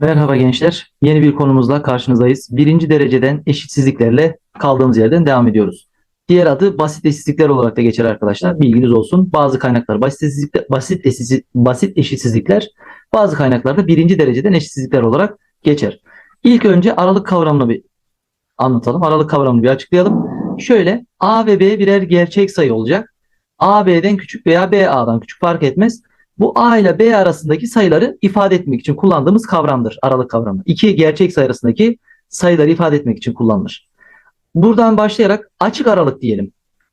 Merhaba gençler. Yeni bir konumuzla karşınızdayız. Birinci dereceden eşitsizliklerle kaldığımız yerden devam ediyoruz. Diğer adı basit eşitsizlikler olarak da geçer arkadaşlar. Bilginiz olsun. Bazı kaynaklar basit eşitsizlikler, basit, eşitsizlik, basit eşitsizlikler, bazı kaynaklarda birinci dereceden eşitsizlikler olarak geçer. İlk önce aralık kavramını bir anlatalım. Aralık kavramını bir açıklayalım. Şöyle A ve B birer gerçek sayı olacak. A B'den küçük veya B A'dan küçük fark etmez. Bu A ile B arasındaki sayıları ifade etmek için kullandığımız kavramdır. Aralık kavramı. İki gerçek sayı arasındaki sayıları ifade etmek için kullanılır. Buradan başlayarak açık aralık diyelim.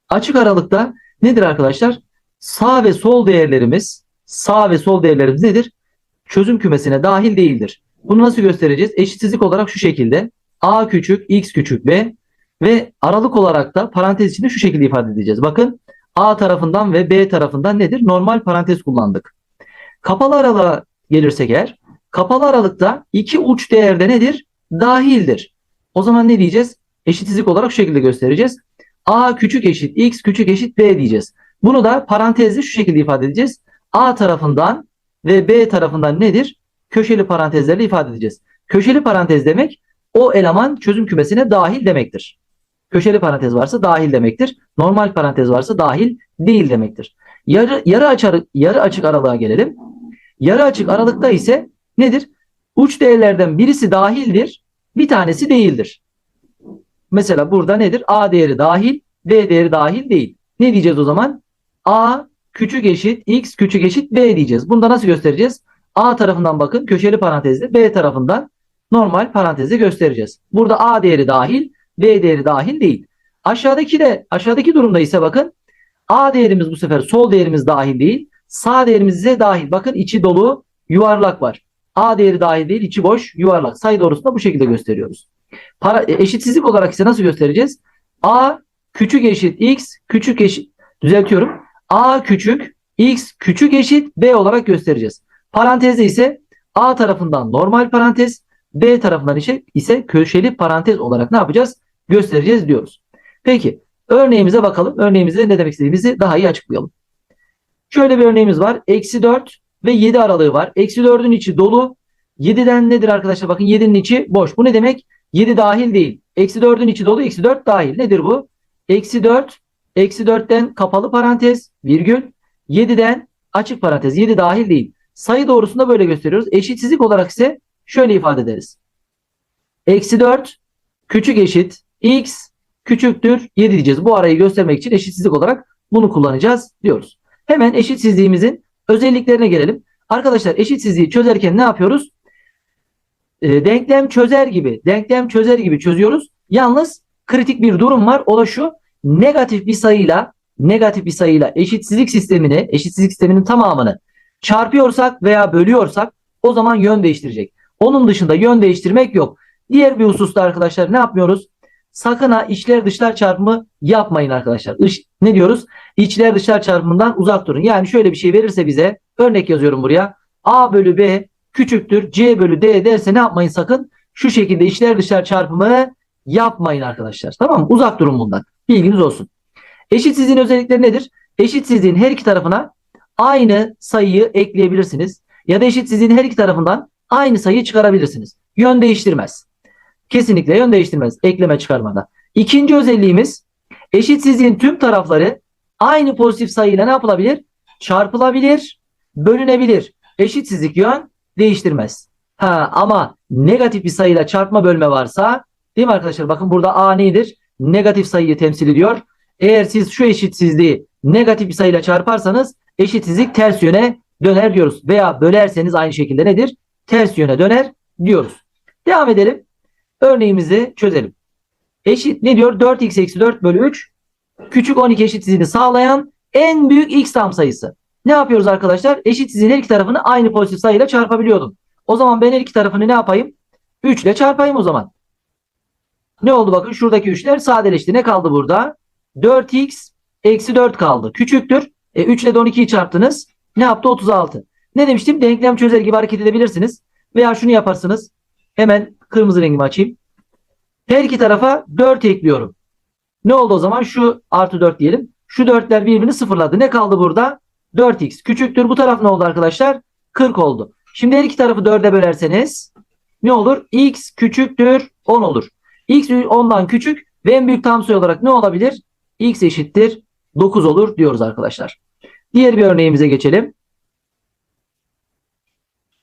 Açık aralıkta nedir arkadaşlar? Sağ ve sol değerlerimiz, sağ ve sol değerlerimiz nedir? Çözüm kümesine dahil değildir. Bunu nasıl göstereceğiz? Eşitsizlik olarak şu şekilde. A küçük, X küçük B ve aralık olarak da parantez içinde şu şekilde ifade edeceğiz. Bakın A tarafından ve B tarafından nedir? Normal parantez kullandık. Kapalı aralığa gelirsek eğer, kapalı aralıkta iki uç değerde nedir? Dahildir. O zaman ne diyeceğiz? Eşitsizlik olarak şu şekilde göstereceğiz. A küçük eşit X küçük eşit B diyeceğiz. Bunu da parantezle şu şekilde ifade edeceğiz. A tarafından ve B tarafından nedir? Köşeli parantezlerle ifade edeceğiz. Köşeli parantez demek o eleman çözüm kümesine dahil demektir. Köşeli parantez varsa dahil demektir. Normal parantez varsa dahil değil demektir. Yarı, yarı, açarı, yarı açık aralığa gelelim. Yarı açık aralıkta ise nedir? Uç değerlerden birisi dahildir, bir tanesi değildir. Mesela burada nedir? A değeri dahil, B değeri dahil değil. Ne diyeceğiz o zaman? A küçük eşit, X küçük eşit B diyeceğiz. Bunda nasıl göstereceğiz? A tarafından bakın köşeli parantezde, B tarafından normal parantezde göstereceğiz. Burada A değeri dahil, B değeri dahil değil. Aşağıdaki de aşağıdaki durumda ise bakın A değerimiz bu sefer sol değerimiz dahil değil. Sağ değerimiz ise dahil. Bakın içi dolu yuvarlak var. A değeri dahil değil içi boş yuvarlak. Sayı doğrusunda bu şekilde gösteriyoruz. Para, e, eşitsizlik olarak ise nasıl göstereceğiz? A küçük eşit X küçük eşit düzeltiyorum. A küçük X küçük eşit B olarak göstereceğiz. Parantezde ise A tarafından normal parantez B tarafından ise, ise köşeli parantez olarak ne yapacağız? Göstereceğiz diyoruz. Peki örneğimize bakalım. Örneğimizde ne demek istediğimizi daha iyi açıklayalım. Şöyle bir örneğimiz var. Eksi 4 ve 7 aralığı var. Eksi 4'ün içi dolu. 7'den nedir arkadaşlar? Bakın 7'nin içi boş. Bu ne demek? 7 dahil değil. Eksi 4'ün içi dolu. Eksi 4 dahil. Nedir bu? Eksi 4. Eksi 4'ten kapalı parantez. Virgül. 7'den açık parantez. 7 dahil değil. Sayı doğrusunda böyle gösteriyoruz. Eşitsizlik olarak ise şöyle ifade ederiz. Eksi 4 küçük eşit x küçüktür 7 diyeceğiz. Bu arayı göstermek için eşitsizlik olarak bunu kullanacağız diyoruz. Hemen eşitsizliğimizin özelliklerine gelelim. Arkadaşlar eşitsizliği çözerken ne yapıyoruz? E, denklem çözer gibi, denklem çözer gibi çözüyoruz. Yalnız kritik bir durum var. O da şu. Negatif bir sayıyla negatif bir sayıyla eşitsizlik sistemini, eşitsizlik sisteminin tamamını çarpıyorsak veya bölüyorsak o zaman yön değiştirecek. Onun dışında yön değiştirmek yok. Diğer bir hususta arkadaşlar ne yapmıyoruz? Sakın ha içler dışlar çarpımı yapmayın arkadaşlar. Iş, ne diyoruz? İçler dışlar çarpımından uzak durun. Yani şöyle bir şey verirse bize örnek yazıyorum buraya. A bölü B küçüktür C bölü D derse ne yapmayın sakın? Şu şekilde içler dışlar çarpımı yapmayın arkadaşlar. Tamam mı? Uzak durun bundan. Bilginiz olsun. Eşitsizliğin özellikleri nedir? Eşitsizliğin her iki tarafına aynı sayıyı ekleyebilirsiniz. Ya da eşitsizliğin her iki tarafından aynı sayıyı çıkarabilirsiniz. Yön değiştirmez. Kesinlikle yön değiştirmez ekleme çıkarmada. İkinci özelliğimiz eşitsizliğin tüm tarafları aynı pozitif sayıyla ne yapılabilir? Çarpılabilir, bölünebilir. Eşitsizlik yön değiştirmez. Ha, ama negatif bir sayıyla çarpma bölme varsa değil mi arkadaşlar? Bakın burada A nedir? Negatif sayıyı temsil ediyor. Eğer siz şu eşitsizliği negatif bir sayıyla çarparsanız eşitsizlik ters yöne döner diyoruz. Veya bölerseniz aynı şekilde nedir? Ters yöne döner diyoruz. Devam edelim. Örneğimizi çözelim. Eşit ne diyor? 4x eksi 4 bölü 3 küçük 12 eşitsizliğini sağlayan en büyük x tam sayısı. Ne yapıyoruz arkadaşlar? Eşitsizliğin her iki tarafını aynı pozitif sayıyla çarpabiliyordum. O zaman ben her iki tarafını ne yapayım? 3 ile çarpayım o zaman. Ne oldu bakın şuradaki 3'ler sadeleşti. Ne kaldı burada? 4x eksi 4 kaldı. Küçüktür. E, 3 ile de 12'yi çarptınız. Ne yaptı? 36. Ne demiştim? Denklem çözer gibi hareket edebilirsiniz. Veya şunu yaparsınız. Hemen kırmızı rengimi açayım. Her iki tarafa 4 ekliyorum. Ne oldu o zaman? Şu artı 4 diyelim. Şu 4'ler birbirini sıfırladı. Ne kaldı burada? 4x. Küçüktür. Bu taraf ne oldu arkadaşlar? 40 oldu. Şimdi her iki tarafı 4'e bölerseniz ne olur? X küçüktür 10 olur. X 10'dan küçük ve en büyük tam sayı olarak ne olabilir? X eşittir 9 olur diyoruz arkadaşlar. Diğer bir örneğimize geçelim.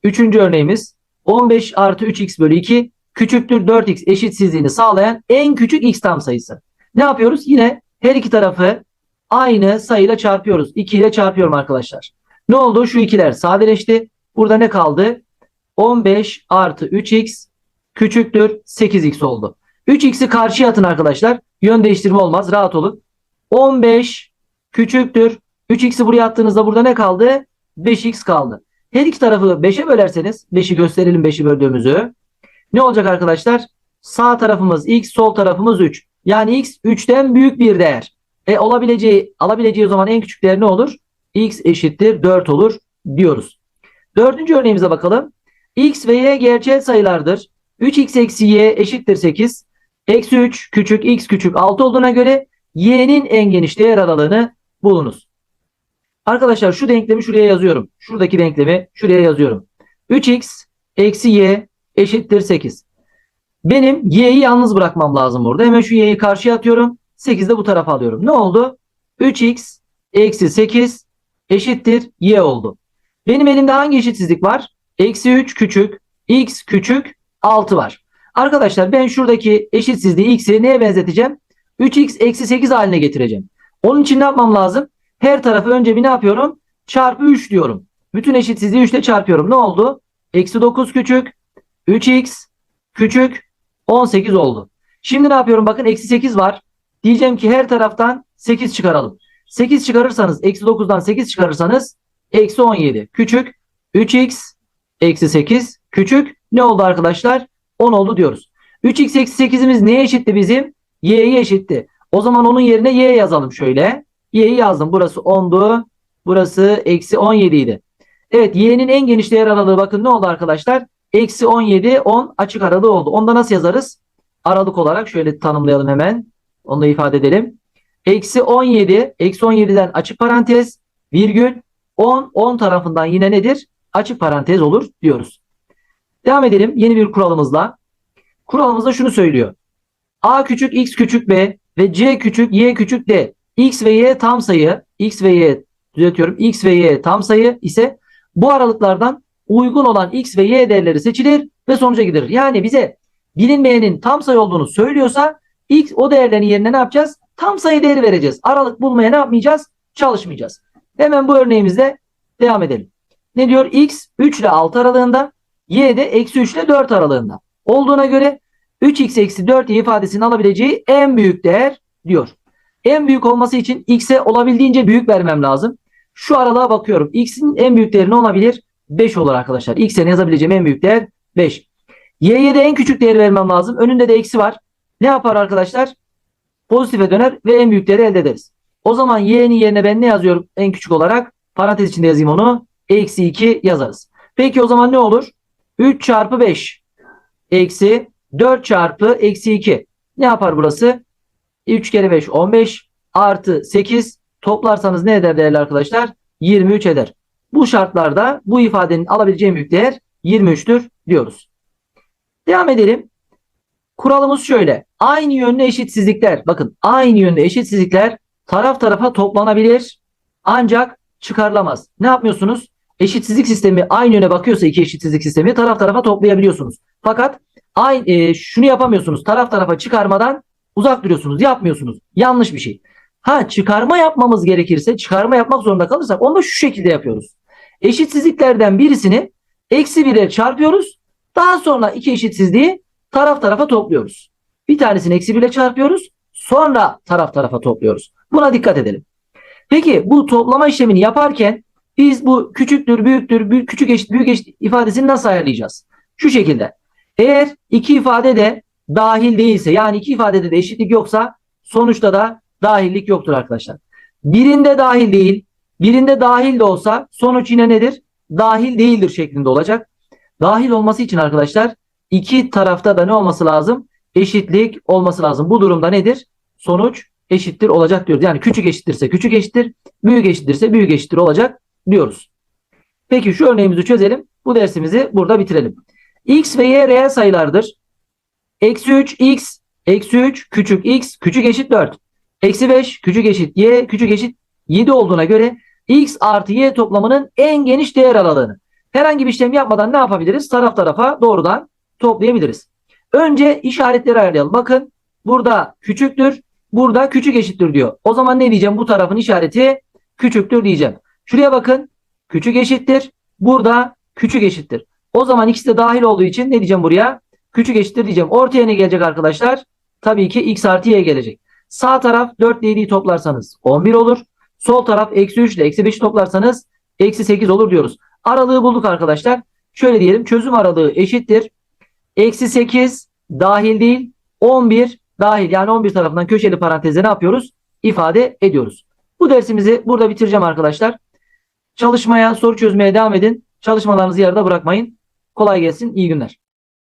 Üçüncü örneğimiz 15 artı 3x bölü 2 küçüktür 4x eşitsizliğini sağlayan en küçük x tam sayısı. Ne yapıyoruz? Yine her iki tarafı aynı sayıyla çarpıyoruz. 2 ile çarpıyorum arkadaşlar. Ne oldu? Şu ikiler sadeleşti. Burada ne kaldı? 15 artı 3x küçüktür 8x oldu. 3x'i karşıya atın arkadaşlar. Yön değiştirme olmaz. Rahat olun. 15 küçüktür. 3x'i buraya attığınızda burada ne kaldı? 5x kaldı. Her iki tarafı 5'e bölerseniz 5'i gösterelim 5'i böldüğümüzü. Ne olacak arkadaşlar? Sağ tarafımız x, sol tarafımız 3. Yani x 3'ten büyük bir değer. E olabileceği, alabileceği zaman en küçük değer ne olur? x eşittir 4 olur diyoruz. Dördüncü örneğimize bakalım. x ve y gerçel sayılardır. 3x eksi y eşittir 8. Eksi 3 küçük x küçük 6 olduğuna göre y'nin en geniş değer aralığını bulunuz. Arkadaşlar şu denklemi şuraya yazıyorum. Şuradaki denklemi şuraya yazıyorum. 3x eksi y eşittir 8. Benim y'yi yalnız bırakmam lazım burada. Hemen şu y'yi karşıya atıyorum. 8 de bu tarafa alıyorum. Ne oldu? 3x eksi 8 eşittir y oldu. Benim elimde hangi eşitsizlik var? Eksi 3 küçük, x küçük, 6 var. Arkadaşlar ben şuradaki eşitsizliği x'i neye benzeteceğim? 3x eksi 8 haline getireceğim. Onun için ne yapmam lazım? Her tarafı önce bir ne yapıyorum? Çarpı 3 diyorum. Bütün eşitsizliği 3 ile çarpıyorum. Ne oldu? Eksi 9 küçük, 3x küçük, 18 oldu. Şimdi ne yapıyorum? Bakın eksi 8 var. Diyeceğim ki her taraftan 8 çıkaralım. 8 çıkarırsanız eksi 9'dan 8 çıkarırsanız eksi 17 küçük 3x eksi 8 küçük ne oldu arkadaşlar? 10 oldu diyoruz. 3x eksi 8'imiz neye eşitti bizim? y'ye eşitti. O zaman onun yerine y yazalım şöyle. Y'yi yazdım. Burası 10'du. Burası eksi 17 idi. Evet y'nin en geniş değer aralığı bakın ne oldu arkadaşlar? Eksi 17 10 açık aralığı oldu. Onda nasıl yazarız? Aralık olarak şöyle tanımlayalım hemen. Onu da ifade edelim. Eksi 17, eksi 17'den açık parantez, virgül, 10, 10 tarafından yine nedir? Açık parantez olur diyoruz. Devam edelim yeni bir kuralımızla. Kuralımızda şunu söylüyor. A küçük x küçük b ve c küçük y küçük d. x ve y tam sayı, x ve y düzeltiyorum. x ve y tam sayı ise bu aralıklardan uygun olan x ve y değerleri seçilir ve sonuca gidilir. Yani bize bilinmeyenin tam sayı olduğunu söylüyorsa x o değerlerin yerine ne yapacağız? Tam sayı değeri vereceğiz. Aralık bulmaya ne yapmayacağız? Çalışmayacağız. Hemen bu örneğimizde devam edelim. Ne diyor? X 3 ile 6 aralığında, Y de eksi 3 ile 4 aralığında. Olduğuna göre 3x eksi 4 ifadesini alabileceği en büyük değer diyor. En büyük olması için x'e olabildiğince büyük vermem lazım. Şu aralığa bakıyorum. x'in en büyük değeri ne olabilir? 5 olur arkadaşlar. x'e yazabileceğim en büyük değer 5. y'ye de en küçük değeri vermem lazım. Önünde de eksi var. Ne yapar arkadaşlar? Pozitife döner ve en büyük değeri elde ederiz. O zaman y'nin yerine ben ne yazıyorum en küçük olarak? Parantez içinde yazayım onu. Eksi 2 yazarız. Peki o zaman ne olur? 3 çarpı 5 eksi 4 çarpı eksi 2. Ne yapar burası? 3 kere 5 15 artı 8 toplarsanız ne eder değerli arkadaşlar? 23 eder. Bu şartlarda bu ifadenin alabileceği büyük değer 23'tür diyoruz. Devam edelim. Kuralımız şöyle. Aynı yönlü eşitsizlikler bakın aynı yönlü eşitsizlikler taraf tarafa toplanabilir ancak çıkarılamaz. Ne yapmıyorsunuz? Eşitsizlik sistemi aynı yöne bakıyorsa iki eşitsizlik sistemi taraf tarafa toplayabiliyorsunuz. Fakat aynı, e, şunu yapamıyorsunuz. Taraf tarafa çıkarmadan uzak duruyorsunuz. Yapmıyorsunuz. Yanlış bir şey. Ha çıkarma yapmamız gerekirse çıkarma yapmak zorunda kalırsak onu da şu şekilde yapıyoruz. Eşitsizliklerden birisini eksi 1'e çarpıyoruz. Daha sonra iki eşitsizliği taraf tarafa topluyoruz. Bir tanesini eksi 1 ile çarpıyoruz. Sonra taraf tarafa topluyoruz. Buna dikkat edelim. Peki bu toplama işlemini yaparken biz bu küçüktür, büyüktür, büyük, küçük eşit, büyük eşit ifadesini nasıl ayarlayacağız? Şu şekilde. Eğer iki ifade de dahil değilse yani iki ifadede de eşitlik yoksa sonuçta da dahillik yoktur arkadaşlar. Birinde dahil değil, birinde dahil de olsa sonuç yine nedir? Dahil değildir şeklinde olacak. Dahil olması için arkadaşlar iki tarafta da ne olması lazım? Eşitlik olması lazım. Bu durumda nedir? Sonuç eşittir olacak diyoruz. Yani küçük eşittirse küçük eşittir, büyük eşittirse büyük eşittir olacak diyoruz. Peki şu örneğimizi çözelim. Bu dersimizi burada bitirelim. X ve Y reel sayılardır. Eksi 3 X, eksi 3 küçük X, küçük eşit 4. Eksi 5 küçük eşit Y, küçük eşit 7 olduğuna göre X artı Y toplamının en geniş değer aralığını. Herhangi bir işlem yapmadan ne yapabiliriz? Taraf tarafa doğrudan toplayabiliriz. Önce işaretleri ayarlayalım. Bakın burada küçüktür, burada küçük eşittir diyor. O zaman ne diyeceğim? Bu tarafın işareti küçüktür diyeceğim. Şuraya bakın. Küçük eşittir. Burada küçük eşittir. O zaman ikisi de dahil olduğu için ne diyeceğim buraya? Küçük eşittir diyeceğim. Ortaya ne gelecek arkadaşlar? Tabii ki x artı y gelecek. Sağ taraf 4 ile 7'yi toplarsanız 11 olur. Sol taraf eksi 3 ile eksi 5'i toplarsanız eksi 8 olur diyoruz. Aralığı bulduk arkadaşlar. Şöyle diyelim çözüm aralığı eşittir. Eksi 8 dahil değil 11 dahil yani 11 tarafından köşeli parantezle ne yapıyoruz? İfade ediyoruz. Bu dersimizi burada bitireceğim arkadaşlar. Çalışmaya, soru çözmeye devam edin. Çalışmalarınızı yarıda bırakmayın. Kolay gelsin, iyi günler.